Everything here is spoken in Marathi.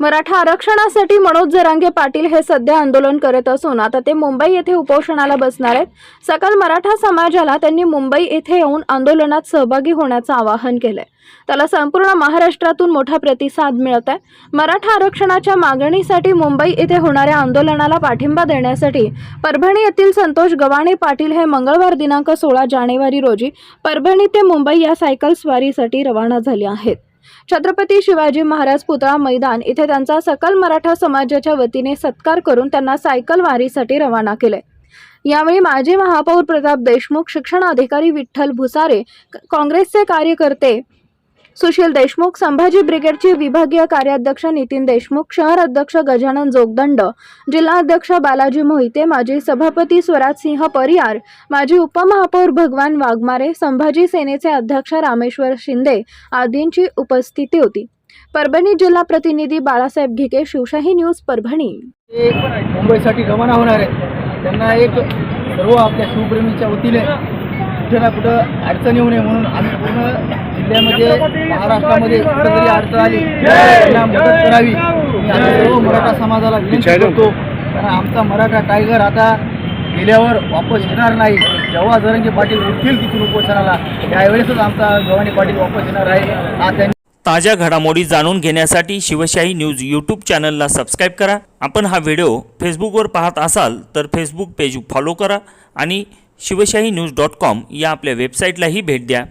मराठा आरक्षणासाठी मनोज जरांगे पाटील हे सध्या आंदोलन करत असून आता ते मुंबई येथे उपोषणाला बसणार आहेत. सकल मराठा समाजाला त्यांनी मुंबई येथे येऊन आंदोलनात सहभागी होण्याचं आवाहन केलंय. त्याला संपूर्ण महाराष्ट्रातून मोठा प्रतिसाद मिळत आहे मराठा आरक्षणाच्या मागणीसाठी मुंबई येथे होणाऱ्या आंदोलनाला पाठिंबा देण्यासाठी परभणी येथील संतोष गवाणे पाटील हे मंगळवार दिनांक सोळा जानेवारी रोजी परभणी ते मुंबई या सायकल स्वारीसाठी रवाना झाले आहेत. छत्रपती शिवाजी महाराज पुतळा मैदान इथे त्यांचा सकल मराठा समाजाच्या वतीने सत्कार करून त्यांना सायकल वारीसाठी रवाना केले. यावेळी माजी महापौर प्रताप देशमुख शिक्षण अधिकारी विठ्ठल भुसारे काँग्रेसचे कार्यकर्ते सुशील देशमुख संभाजी ब्रिगेडचे विभागीय कार्याध्यक्ष नितीन देशमुख शहर अध्यक्ष गजानन जोगदंड जिल्हा अध्यक्ष बालाजी मोहिते माजी सभापती स्वराजसिंह परियार माजी उपमहापौर भगवान वाघमारे संभाजी सेनेचे अध्यक्ष रामेश्वर शिंदे आदींची उपस्थिती होती. परभणी जिल्हा प्रतिनिधी बाळासाहेब घिके शिवशाही न्यूज परभणी. मुंबईसाठी रवाना होणार आहे. त्यांना एक सर्व आपल्या शिवप्रेमीच्या वतीने कुठे ना कुठं अडचण येऊ नये म्हणून आम्ही पूर्ण जिल्ह्यामध्ये महाराष्ट्रामध्ये कुठं जरी अडचण आली त्यांना मदत करावी. आम्ही सर्व मराठा समाजाला विनंती करतो. कारण आमचा मराठा टायगर आता गेल्यावर वापस येणार नाही. जेव्हा जरंगे पाटील उठतील तिथून उपोषणाला त्यावेळेसच आमचा गव्हाणे पाटील वापस येणार आहे. हा त्यांनी ताज्या घडामोडी जाणून घेण्यासाठी शिवशाही न्यूज यूट्यूब चॅनलला सबस्क्राईब करा. आपण हा व्हिडिओ फेसबुकवर पाहत असाल तर फेसबुक पेज फॉलो करा आणि शिवशाही न्यूज डॉट कॉम या आपल्या वेबसाईटलाही भेट द्या.